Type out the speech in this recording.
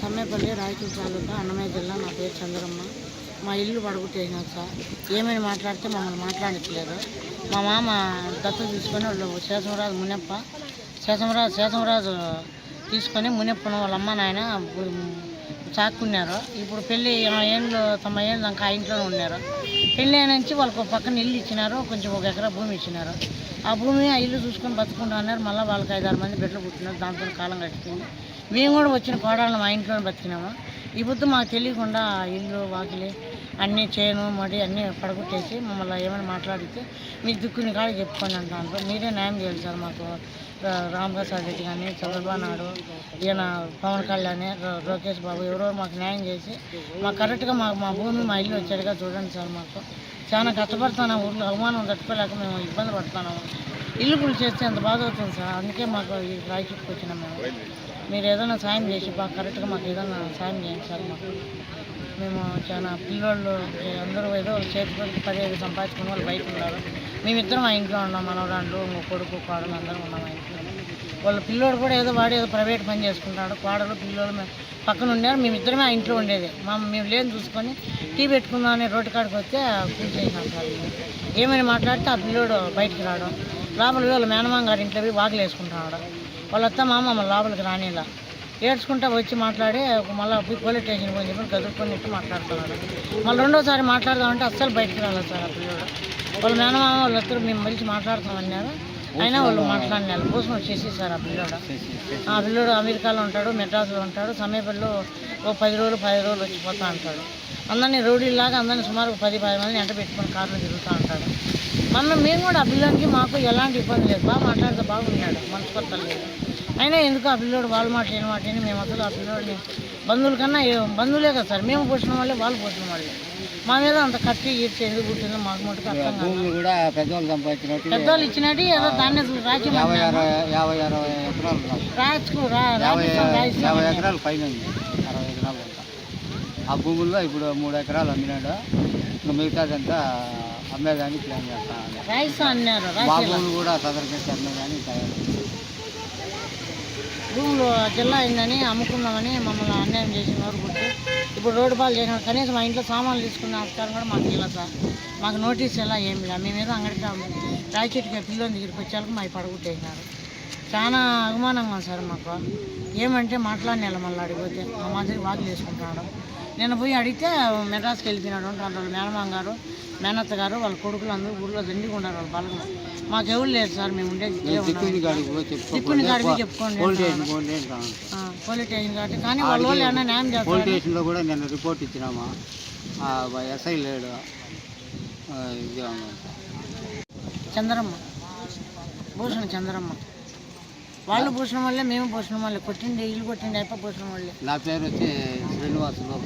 సమ్మేపల్లి రాయచూరు తాలూకా అన్నమయ్య జిల్లా నా పేరు చంద్రమ్మ. మా ఇల్లు పడగొట్టేసినారు సార్. ఏమైనా మాట్లాడితే మమ్మల్ని మాట్లాడట్లేదు. మా మామ దత్తు తీసుకొని వాళ్ళు శేషమరాజు మునప్ప శేషమరాజు శేషమరాజు తీసుకొని మునప్పను వాళ్ళ అమ్మ నాయన చాక్కున్నారు ఇప్పుడు పెళ్ళి ఏళ్ళు తొంభై ఏళ్ళు దాకా ఆ ఇంట్లోనే ఉన్నారు. పెళ్ళి నుంచి వాళ్ళకు పక్కన ఇల్లు ఇచ్చినారు కొంచెం ఒక ఎకరా భూమి ఇచ్చినారు. ఆ భూమి ఆ ఇల్లు చూసుకొని బతుకుంటా మళ్ళీ వాళ్ళకి ఐదారు మంది బిడ్డలు పుట్టినారు. దాంతో కాలం గడిచిపోయింది మేము కూడా వచ్చిన కోడళ్ళు మా ఇంట్లోనే బతికినాము. ఈ పొద్దు మాకు తెలియకుండా ఇల్లు వాకిలి అన్నీ చేను మడి అన్నీ పడగొట్టేసి మమ్మల్ని ఏమైనా మాట్లాడితే మీ దిక్కుని కాడ చెప్పుకొని అంటాను మీరే న్యాయం చేయాలి సార్ మాకు. రామప్రసాద్ రెడ్డి కానీ చంద్రబాబు నాయుడు ఈయన పవన్ కళ్యాణ్ రో- లోకేష్ బాబు ఎవరో మాకు న్యాయం చేసి మాకు కరెక్ట్గా మా మా భూమి మా ఇల్లు వచ్చేట్టుగా చూడండి సార్ మాకు. చాలా కష్టపడుతున్నాం ఊర్లో. అవమానం తట్టుకోలేక మేము ఇబ్బంది పడుతున్నాము. ఇల్లు కూడా చేస్తే ఎంత బాధ అవుతుంది సార్. అందుకే మాకు ఈ రాయిచుట్టుకు వచ్చినాం మేము. మీరు ఏదైనా సాయం చేసి బాగా కరెక్ట్గా మాకు ఏదైనా సాయం చేయండి సార్ మాకు. మేము చాలా పిల్లోళ్ళు అందరూ ఏదో చేతి పనికి పది ఐదు సంపాదించుకుని వాళ్ళు బయట ఉన్నారు. మేమిద్దరం మా ఇంట్లో ఉన్నాం మనవరాళ్ళు ఇంకో కొడుకు కోడలు అందరం ఉన్నాం మా ఇంట్లో. వాళ్ళ పిల్లోడు కూడా ఏదో వాడు ఏదో ప్రైవేట్ పని చేసుకుంటాడు. కోడలు పిల్లోడు మేము పక్కన ఉన్నారు మేమిద్దరమే ఆ ఇంట్లో ఉండేది. మా మేము లేని చూసుకొని టీ పెట్టుకుందాం అని రోడ్డు కాడికి వస్తే కూర్చేసినాం సార్. ఏమైనా మాట్లాడితే ఆ పిల్లోడు బయటికి రావడం. లోపల పోయి వాళ్ళ మేనమామ గారి ఇంట్లో పోయి వాకిలు వేసుకుంటున్నాడు వాళ్ళ అత్త మామ లోపలికి రానిలా ఏడ్చుకుంటా వచ్చి మాట్లాడి మళ్ళీ పోయి పోలీస్ స్టేషన్ పోయి చెప్పి గదుర్కొని ఇచ్చి మాట్లాడుతున్నాడు మళ్ళీ రెండోసారి మాట్లాడదామంటే అస్సలు బయటికి రాలేదు సార్ ఆ పిల్లడు. వాళ్ళ మేనమామ వాళ్ళిద్దరు మేము పిలిచి మాట్లాడుతామన్నారు అయినా వాళ్ళు మాట్లాడినారు కోసం వచ్చేసి సార్ ఆ పిల్లోడు. ఆ పిల్లోడు అమెరికాలో ఉంటాడు మెడ్రాస్లో ఉంటాడు. సమీపంలో ఓ పది రోజులు పది రోజులు వచ్చిపోతా అంటాడు. అందరినీ రౌడీలాగా అందరినీ సుమారు పది పది మంది ఎంట పెట్టుకొని కార్లో తిరుగుతూ ఉంటాడు మమ్మల్ని మేము కూడా ఆ మాకు ఎలాంటి ఇబ్బంది లేదు. బాగా మాట్లాడితే బాగున్నాడు మనసు కొత్తలు లేదు. అయినా ఎందుకు ఆ పిల్లోడు వాళ్ళ మాట ఏం మాట విని మేము అసలు ఆ పిల్లోడిని బంధువుల కన్నా ఏ- బంధువులే కదా సార్. మేము పోసిన వాళ్ళే వాళ్ళు పోసిన వాళ్ళే. మా మీద అంత కత్తి ఈడ్చి ఎందుకు పుట్టిందో మాకు మటుకు అర్థం కూడా పెద్దవాళ్ళు సంపాదించినట్టు పెద్దవాళ్ళు ఇచ్చినట్టు ఏదో దాన్ని యాభై అరవై యాభై అరవై ఎకరాలు యాభై రాజస్థాన్ రాజస్థాన్ యాభై ఎకరాలు పైన ఉంది అరవై ఎకరాలు అంతా ఆ భూముల్లో ఇప్పుడు మూడు ఎకరాలు అమ్మినాడు. ఇంకా మిగతాదంతా అమ్మేదానికి ప్లాన్ చేస్తాను మా భూములు కూడా సదరకేసి అమ్మేదాన్ని తయారు. భూములు జిల్లా అయిందని అమ్ముకుందామని మమ్మల్ని అన్యాయం చేసినారు గుర్తు. ఇప్పుడు రోడ్డు పాలు చేసిన కనీసం మా ఇంట్లో సామాన్లు తీసుకున్న ఆస్కారం కూడా మాకు ఇలా సార్. మాకు నోటీస్ ఎలా ఏమి లేదు. మేము ఏదో అంగడికి రాయచెట్టుకి పిల్లలు దగ్గరికి వచ్చేందుకు మా పడగొట్టేసినారు చాలా అవమానంగా సార్ మాకు. ఏమంటే మాట్లాడిన మళ్ళీ అడిగిపోతే మా మాదిరి వాకులు వేసుకుంటున్నాడు నేను పోయి అడిగితే మెడ్రాస్కి వెళ్ళిపోయినాడు అంటారు వాళ్ళ మేనమామ గారు మేనత్త గారు వాళ్ళ కొడుకులు అందరూ ఊళ్ళో దండిగా ఉన్నారు వాళ్ళ బలగం మాకు ఎవరు లేదు సార్ మేము ఉండేది దిక్కుని కాడికి చెప్పుకోండి పోలీస్ స్టేషన్ పోలీస్ కాబట్టి. కానీ వాళ్ళ వాళ్ళు ఏమన్నా న్యాయం పోలీస్ చేస్తారు స్టేషన్లో కూడా నిన్న రిపోర్ట్ ఇచ్చినామా? ఎస్ఐ లేడు. చంద్రమ్మ. భూషణ చంద్రమ్మ. వాళ్ళు భూషణ వాళ్ళే మేము భూషణ వాళ్ళే కొట్టిండి ఇల్లు కొట్టిండి అయిపో భూషణ వాళ్ళే నా పేరు వచ్చి శ్రీనివాసులు